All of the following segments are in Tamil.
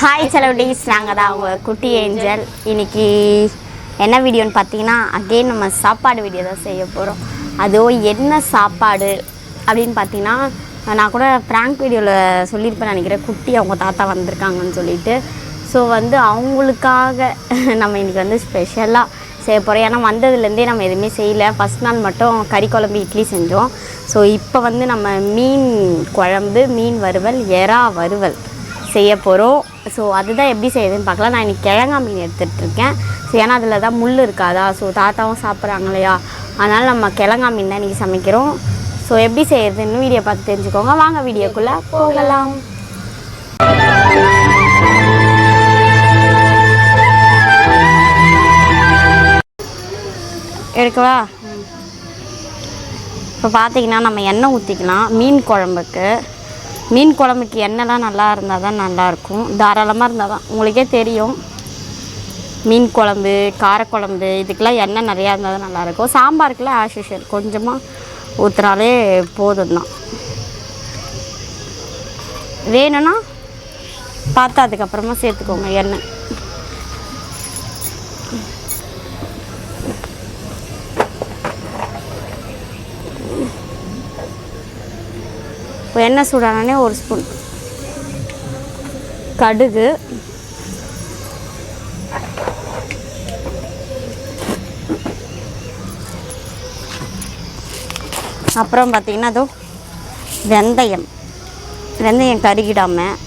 ஹாய் செலவுடீஸ் நாங்கள் தான் அவங்க குட்டி ஏஞ்சல். இன்றைக்கி என்ன வீடியோன்னு பார்த்தீங்கன்னா அகெயின் நம்ம சாப்பாடு வீடியோ தான் செய்ய போகிறோம் அதுவும் என்ன சாப்பாடு அப்படின்னு பார்த்தீங்கன்னா நான் கூட ப்ராங்க் வீடியோவில் சொல்லியிருப்பேன் நினைக்கிறேன். குட்டி அவங்க தாத்தா வந்திருக்காங்கன்னு சொல்லிட்டு. ஸோ வந்து அவங்களுக்காக நம்ம இன்றைக்கி வந்து ஸ்பெஷலாக செய்ய போகிறோம் ஏன்னா வந்ததுலேருந்தே நம்ம எதுவுமே செய்யலை. ஃபஸ்ட் நாள் மட்டும் கறி குழம்பு இட்லி செஞ்சோம். ஸோ இப்போ வந்து நம்ம மீன் குழம்பு மீன் வறுவல் எறா வறுவல். செய்ய போகிறோம் ஸோ அதுதான் எப்படி செய்யுதுன்னு பார்க்கலாம். நான் இன்றைக்கி கிழங்கா மீன் எடுத்துகிட்டு இருக்கேன். ஸோ ஏன்னா அதில் தான் முள் இருக்காதா? ஸோ தாத்தாவும் சாப்பிட்றாங்க இல்லையா? அதனால் நம்ம கிழங்கா மீன் தான் இன்றைக்கி சமைக்கிறோம். ஸோ எப்படி செய்யறதுன்னு வீடியோ பார்த்து தெரிஞ்சுக்கோங்க. வாங்க வீடியோக்குள்ளே போகலாம். எடுக்கவா? இப்போ பார்த்தீங்கன்னா நம்ம எண்ணெய் ஊற்றிக்கலாம் மீன் குழம்புக்கு. மீன் குழம்புக்கு எண்ணெய்லாம் நல்லா இருந்தால் தான் நல்லாயிருக்கும். தாராளமாக இருந்தால் தான் உங்களுக்கே தெரியும். மீன் குழம்பு காரக்குழம்பு இதுக்கெல்லாம் எண்ணெய் நிறையா இருந்தால் தான் நல்லாயிருக்கும். சாம்பாருக்குலாம் ஆஸ் கொஞ்சமாக ஊற்றுனாலே போதும் தான் வேணும்னா பார்த்து அதுக்கப்புறமா சேர்த்துக்கோங்க எண்ணெய். இப்போ எண்ணெய் சூடானே ஒரு ஸ்பூன் கடுகு. அப்புறம் பார்த்திங்கன்னா அதுவும் வெந்தயம். வெந்தயம் கருகிடாமல்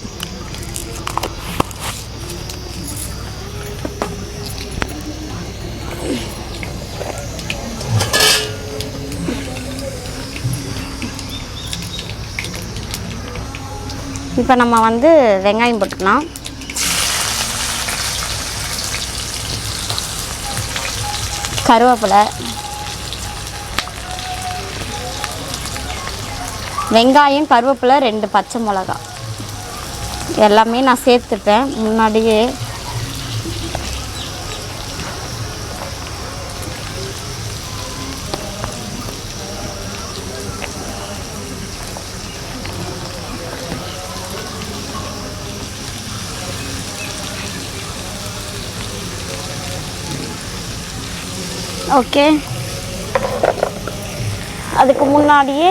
இப்போ நம்ம வந்து வெங்காயம் போட்டுக்கலாம். கருவேப்பிலை. வெங்காயம் கருவேப்பிலை ரெண்டு பச்சை மிளகா எல்லாமே நான் சேர்த்துட்டேன். முன்னாடியே ஓகே. அதுக்கு முன்னாடியே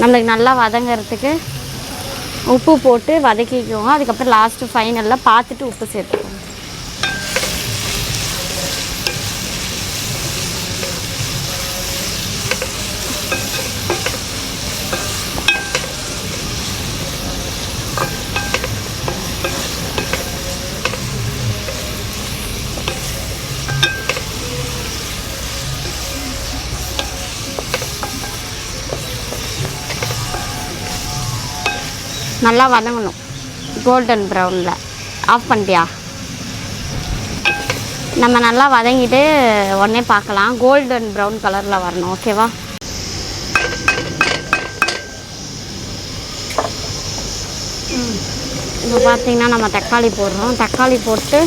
நம்மளுக்கு நல்லா வதங்கிறதுக்கு உப்பு போட்டு வதக்கிக்குவோம் அதுக்கப்புறம் லாஸ்ட்டு ஃபைனலில் பார்த்துட்டு உப்பு சேர்த்துக்குவோம் நல்லா வதங்கணும். கோல்டன் ப்ரௌனில் ஆஃப் பண்ணிட்டியா? நம்ம நல்லா வதங்கிட்டு உடனே பார்க்கலாம். கோல்டன் ப்ரௌன் கலரில் வரணும். ஓகேவா இப்போ பார்த்தீங்கன்னா நம்ம தக்காளி போடுறோம். தக்காளி போட்டு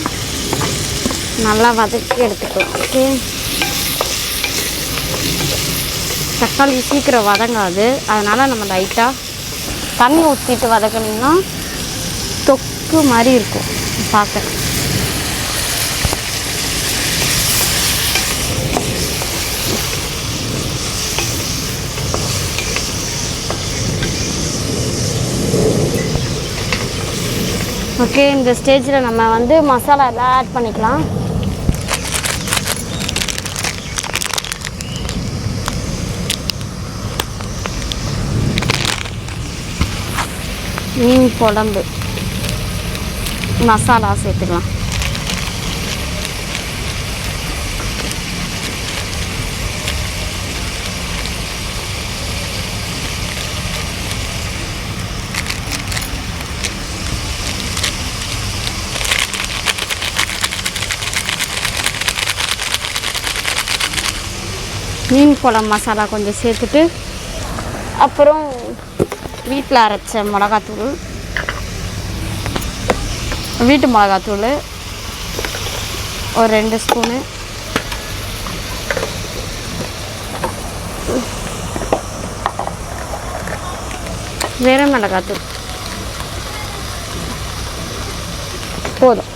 நல்லா வதக்கி எடுத்துக்கலாம். ஓகே தக்காளி சீக்கிரம் வதங்காது. அதனால் நம்ம லைட்டாக தண்ணி ஊற்றிட்டு வதக்கணும்னா தொக்கு மாதிரி இருக்கும். பார்க்க. ஓகே இந்த ஸ்டேஜில் நம்ம வந்து மசாலா எல்லாம் ஆட் பண்ணிக்கலாம். மீன் குழம்பு. மசாலா சேர்த்துக்கலாம். மீன் குழம்பு மசாலா கொஞ்சம் சேர்த்துட்டு அப்புறம் வீட்டில் அரைச்ச மிளகாத்தூள் வீட்டு மிளகாத்தூள் ஒரு ரெண்டு ஸ்பூனு. வெறும் மிளகாத்தூள். போதும்.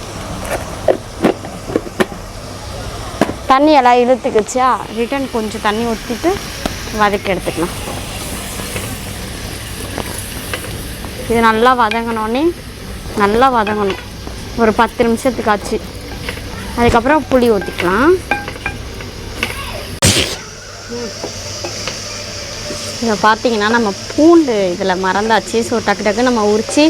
தண்ணி எல்லாம் இழுத்துக்குச்சா? ரிட்டன் கொஞ்சம் தண்ணி ஊற்றிட்டு வதக்கி எடுத்துக்கலாம். இது நல்லா வதங்கினோடனே நல்லா வதங்கணும். ஒரு பத்து நிமிஷத்துக்கு ஆச்சு அதுக்கப்புறம் புளி ஊற்றிக்கலாம் இதை பார்த்தீங்கன்னா நம்ம பூண்டு இதில் மறந்தாச்சு. ஸோ டக்கு டக்கு நம்ம உரித்து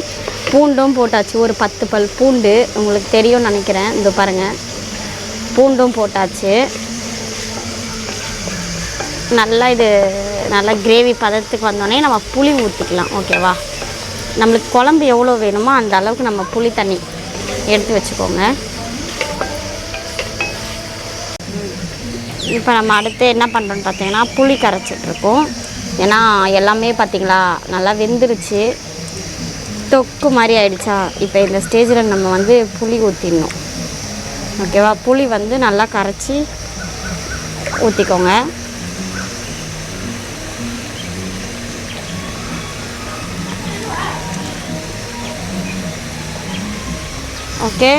பூண்டும் போட்டாச்சு. ஒரு பத்து பல் பூண்டு உங்களுக்கு தெரியும்னு நினைக்கிறேன். இந்த பாருங்கள் பூண்டும் போட்டாச்சு. நல்லா இது நல்லா கிரேவி பதத்துக்கு வந்தோடனே நம்ம புளி ஊற்றிக்கலாம் ஓகேவா நம்மளுக்கு குழம்பு எவ்வளோ வேணுமோ அந்த அளவுக்கு நம்ம புளி தண்ணி எடுத்து வச்சுக்கோங்க. இப்போ நம்ம அடுத்து என்ன பண்ணுறோன்னு பார்த்தீங்கன்னா புளி கரைச்சிட்ருக்கோம் ஏன்னா எல்லாமே பார்த்திங்களா நல்லா வெந்துருச்சு. தொக்கு மாதிரி ஆயிடுச்சா? இப்போ இந்த ஸ்டேஜில் நம்ம வந்து புளி ஊற்றிடணும் ஓகேவா புளி வந்து நல்லா கரைச்சி ஊற்றிக்கோங்க ஓகே.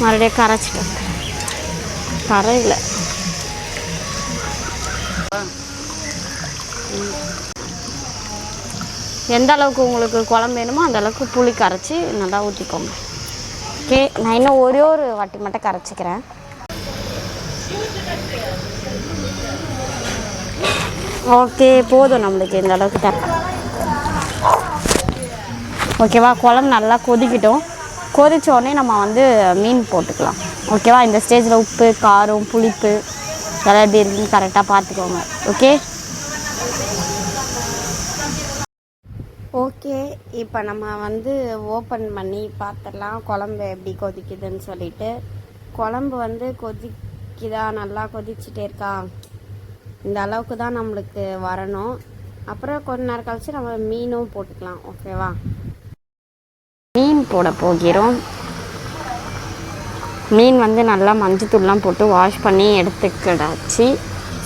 மறுபடியும் கரைச்சிட்டு கரை இல்லை எந்த அளவுக்கு உங்களுக்கு குழம்பு வேணுமோ அந்த அளவுக்கு புளி கரைச்சி நல்லா ஊற்றிக்கோங்க ஓகே நான் இன்னும் ஒரே ஒரு வாட்டி மட்டும் கரைச்சிக்கிறேன். ஓகே போதும் நம்மளுக்கு இந்த அளவுக்கு த ஓகேவா குழம்பு நல்லா கொதிக்கட்டும். கொதித்தோடனே நம்ம வந்து மீன் போட்டுக்கலாம். ஓகேவா இந்த ஸ்டேஜில் உப்பு காரம் புளிப்பு இதெல்லாம் எப்படி இருக்குன்னு கரெக்டாக பார்த்துக்கோங்க. ஓகே ஓகே இப்போ நம்ம வந்து ஓப்பன் பண்ணி பார்த்துடலாம். குழம்பு எப்படி கொதிக்குதுன்னு சொல்லிட்டு. குழம்பு வந்து கொதிக்குதா நல்லா கொதிச்சுட்டே இருக்கா? இந்த அளவுக்கு தான் நம்மளுக்கு வரணும். அப்புறம் கொஞ்ச நேரம் கழிச்சு நம்ம மீனும் போட்டுக்கலாம். ஓகேவா? மீன் போட போகிறோம். மீன் வந்து நல்லா மஞ்சத்தூள்லாம் போட்டு வாஷ் பண்ணி எடுத்துக்கிடாச்சு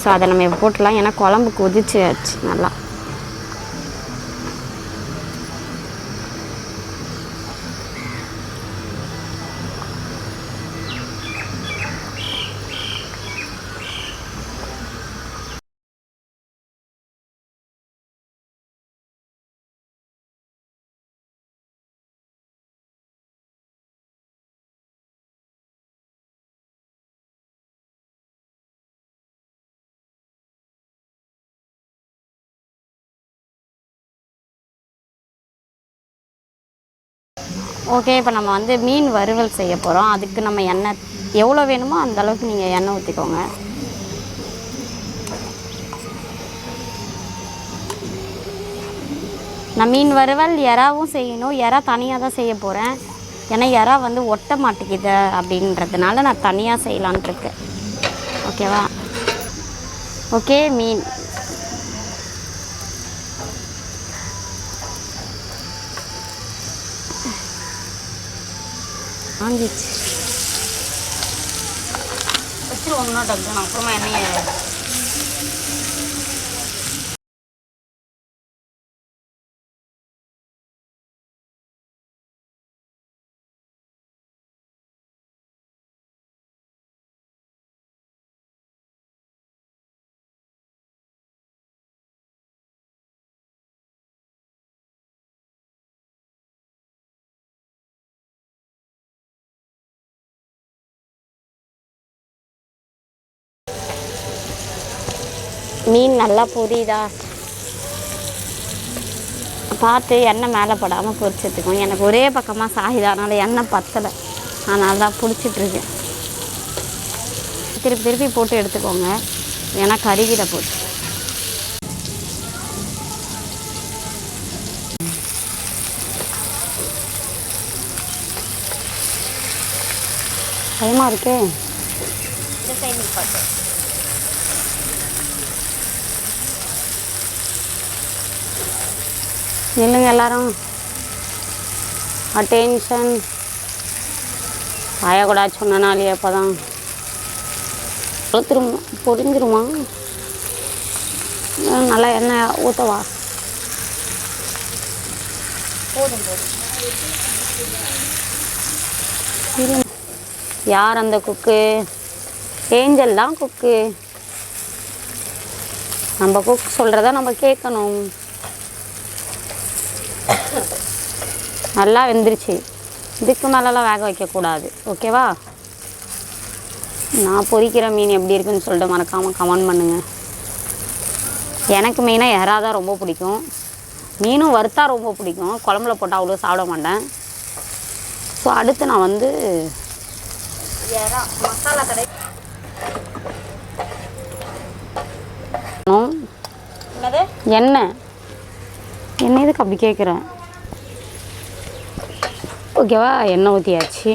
ஸோ அதை நம்ம போட்டுலாம் ஏன்னா குழம்பு கொதிச்சாச்சு நல்லா. ஓகே இப்போ நம்ம வந்து மீன் வறுவல் செய்ய போகிறோம் அதுக்கு நம்ம எண்ணெய் எவ்வளோ வேணுமோ அந்த அளவுக்கு நீங்கள் எண்ணெய் ஊற்றிக்கோங்க நான் மீன் வறுவல் எறாவும் செய்யணும். எறா தனியாக தான் செய்ய போகிறேன் ஏன்னா எறா வந்து ஒட்ட மாட்டேங்குது அப்படின்றதுனால நான் தனியாக செய்யலான்ட்டு இருக்கேன். ஓகேவா ஓகே மீன். വാങ്ങിച്ച്. ഒന്നോട്ടോ നമുക്ക് മണിയായി மீன் நல்லா பொரியுதா? பார்த்து எண்ணெய் மேலே படாமல் பொரிச்சதுக்கும். எனக்கு ஒரே பக்கமாக சாயுதா அதனால் எண்ணெய் பத்தலை. அதனால தான் பிடிச்சிட்ருக்கேன். திருப்பி திருப்பி போட்டு எடுத்துக்கோங்க. ஏன்னா கருகிட போச்சு பயமாக இருக்கே? இந்த சைடு நில்லுங்க எல்லாரும். அட்டென்ஷன் ஆயக்கூடாது சொன்னனாலே அப்போ தான் திரும்ப பொரிஞ்சிருமா நல்லா எண்ணெய் ஊற்றவா போதும் போதும் யார் அந்த குக்கு? ஏஞ்சல் தான் குக்கு. நம்ம குக் சொல்கிறத நம்ம கேட்கணும். நல்லா வெந்துருச்சு. இதுக்கு மேலெல்லாம் வேக வைக்கக்கூடாது. ஓகேவா? நான் பொரிக்கிற மீன் எப்படி இருக்குன்னு சொல்லிட்டு மறக்காமல் கமெண்ட் பண்ணுங்கள் எனக்கு மெயினாக எறா தான் ரொம்ப பிடிக்கும். மீனும் வறுத்தா ரொம்ப பிடிக்கும். குழம்புல போட்டால் அவ்வளோ சாப்பிட மாட்டேன். ஸோ அடுத்து நான் வந்து மசாலா கடை எண்ணெய். என்ன இதுக்கு அப்படி கேட்குறேன்? ஓகேவா? எண்ணெய் ஊற்றியாச்சு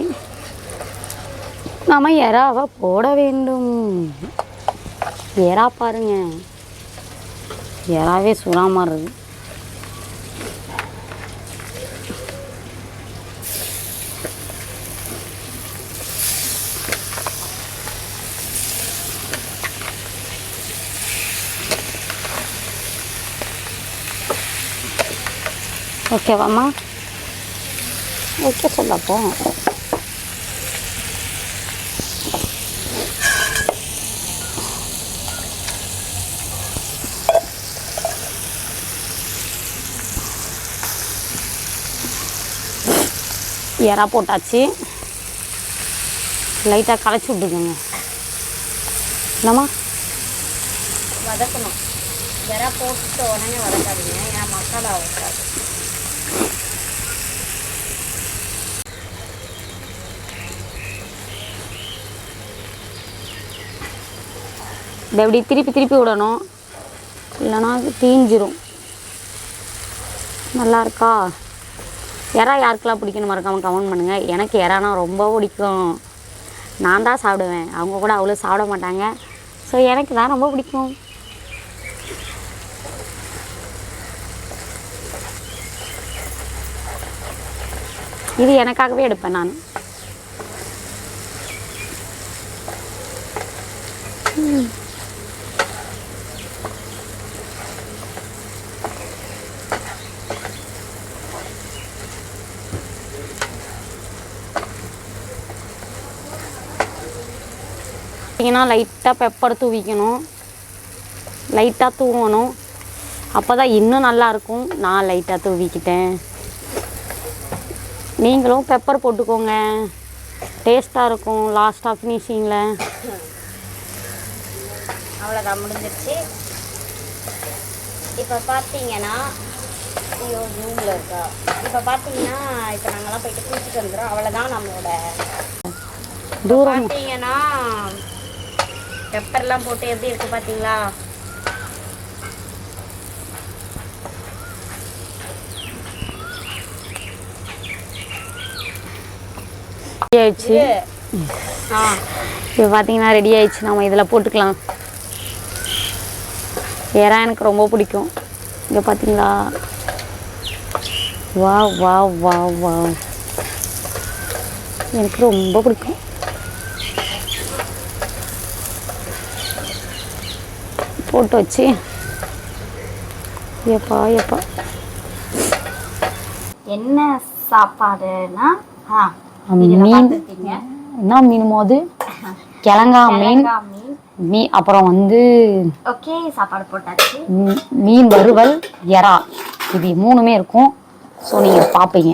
நாம் எறாவை போட வேண்டும். எறா பாருங்க. எறாவே சுறாம இருக்குது ஓகேவாம்மா? ஓகே சொல்லப்போ எறா போட்டாச்சு. லைட்டாக களைச்சி விட்டுக்குங்க இல்லைம்மா வதக்கணும். எறா போட்டு உடனே வதக்காதீங்க. ஏன்னா மசாலா வைக்காது இதை இப்படி திருப்பி திருப்பி விடணும். இல்லைனா தீஞ்சிரும். நல்லா இருக்கா? எறா யாருக்கெல்லாம் பிடிக்கணும் மறக்காமல் கமெண்ட் பண்ணுங்கள் எனக்கு எறானா ரொம்ப பிடிக்கும். நான் தான் சாப்பிடுவேன். அவங்க கூட அவ்வளோ சாப்பிட மாட்டாங்க. ஸோ எனக்கு தான் ரொம்ப பிடிக்கும். இது எனக்காகவே எடுப்பேன் நான். பார்த்தீங்கன்னா லைட்டாக பெப்பர் தூவிக்கணும். லைட்டாக தூவணும் அப்போ தான் இன்னும் நல்லாயிருக்கும் நான் லைட்டாக தூவிக்கிட்டேன். நீங்களும் பெப்பர் போட்டுக்கோங்க. டேஸ்ட்டாக இருக்கும். லாஸ்ட்டாக ஃபினிஷிங்கில் அவ்வளோதான் முடிஞ்சிருச்சு. இப்போ பார்த்தீங்கன்னா ஐயோ ரூமில் இருக்கா? இப்போ பார்த்தீங்கன்னா இப்போ நாங்கள்லாம் போயிட்டு குளிச்சுட்டு வந்துடும் அவ்வளோதான் நம்மளோட. தூரம் பார்த்தீங்கன்னா பெப்பர்லாம் போட்டு எப்படி இருக்கு பார்த்தீங்களா ரெடி ஆயிடுச்சு. இப்போ பார்த்தீங்கன்னா ரெடி ஆயிடுச்சு. நம்ம இதில் போட்டுக்கலாம். எறா எனக்கு ரொம்ப பிடிக்கும். இங்கே பார்த்தீங்களா வா வா வா வா. எனக்கு ரொம்ப பிடிக்கும். போட்டு வச்சு. எப்பா எப்பா என்ன சாப்பாடுனா ஆ மீன். என்ன மீன் மோது? கிழங்கா மீன். மீன். மீ அப்புறம் வந்து ஓகே சாப்பாடு போட்டாச்சு. மீன் வறுவல் எறா. இது மூணுமே இருக்கும். ஸோ நீங்கள் பார்ப்பீங்க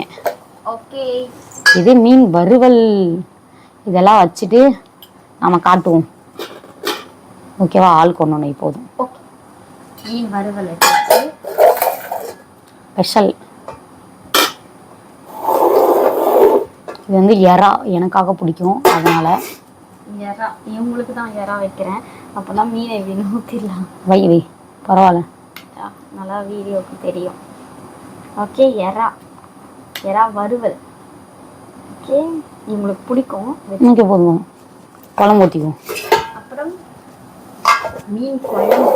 ஓகே. இது மீன் வறுவல். இதெல்லாம் வச்சுட்டு நம்ம காட்டுவோம். ஓகேவா? ஆள் கொண்டு ஒன்று போதும். ஓகே. மீன் வறுவல் ஸ்பெஷல். இது வந்து எறா. எனக்காக பிடிக்கும். அதனால. எறா. இவங்களுக்கு தான் எறா வைக்கிறேன். அப்போதான் மீனை இப்படி ஊற்றிடலாம் வை வை. பரவாயில்ல. நல்லா வீடியோக்கு தெரியும். ஓகே எறா. எறா வறுவல். ஓகே. இவங்களுக்கு பிடிக்கும். ஓகே போதும். குழம்பு ஊற்றிக்குவோம் மீன் குழம்பு.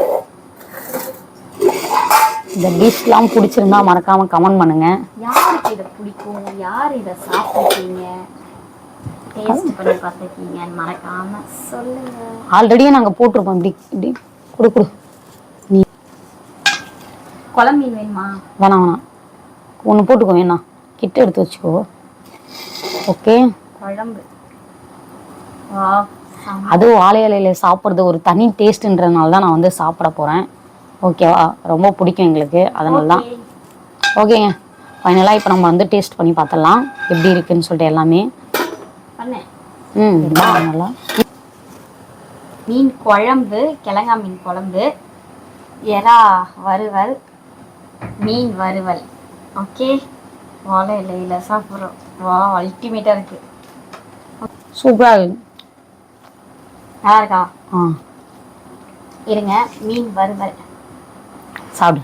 இந்த டிஷ்லாம் பிடிச்சிருந்தா மறக்காமல் கமெண்ட் பண்ணுங்கள் யாருக்கு இதை பிடிக்கும்? யார் இதை சாப்பிட்ருக்கீங்க டேஸ்ட் பண்ணி பார்த்துருக்கீங்கன்னு மறக்காம சொல்லுங்க. ஆல்ரெடியே நாங்கள் போட்டிருப்போம் இப்படி இப்படி கொடு கொடு. நீ குழம்பு மீன் வேணுமா? வேணாம் வேணாம். ஒன்று போட்டுக்கோ வேணாம் கிட்ட எடுத்து வச்சுக்கோ. ஓகே குழம்பு. வா. அதுவும் வாழை இலையில சாப்பிட்றது ஒரு தனி டேஸ்ட்ன்றதுனால தான் நான் வந்து சாப்பிட போகிறேன் ஓகேவா ரொம்ப பிடிக்கும் எங்களுக்கு. அதனால தான். ஓகேங்க ஃபைனலாக இப்போ நம்ம வந்து டேஸ்ட் பண்ணி பார்த்துடலாம். எப்படி இருக்குன்னு சொல்லிட்டு எல்லாமே. ம் நல்லா மீன் குழம்பு கிழங்கா மீன் குழம்பு எறா வறுவல் மீன் வறுவல். ஓகே வாழை இலையில சாப்பிட்றோம். வா அல்டிமேட்டாக இருக்கு. சூப்பராக இருக்கு. நல்லா இருக்கா ஆ. இருங்க மீன் வறுவல். சாப்பிடு.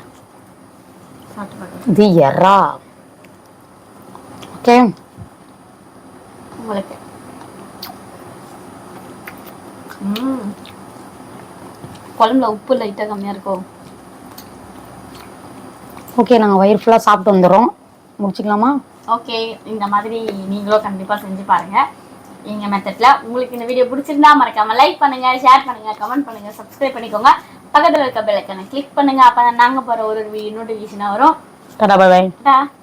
இது எறா. ஓகே? உங்களுக்கு. ம். குழம்புல உப்பு லைட்டாக கம்மியாக இருக்கும் ஓகே நாங்கள் வயிறு ஃபுல்லாக சாப்பிட்டு வந்துடுறோம். முடிச்சுக்கலாமா? ஓகே இந்த மாதிரி நீங்களும் கண்டிப்பாக செஞ்சு பாருங்க. எங்க மெத்தட்ல உங்களுக்கு இந்த வீடியோ பிடிச்சிருந்தா மறக்காம லைக் பண்ணுங்க ஷேர் பண்ணுங்க கமெண்ட் பண்ணுங்க சப்ஸ்கிரைப் பண்ணிக்கோங்க. பக்கத்துல இருக்க பெல் ஐக்கனை கிளிக் பண்ணுங்க. அப்பதான் நாங்க போற ஒரு வீடியோ நோட்டிஃபிகேஷன் வரும். Tata bye bye Ta-da.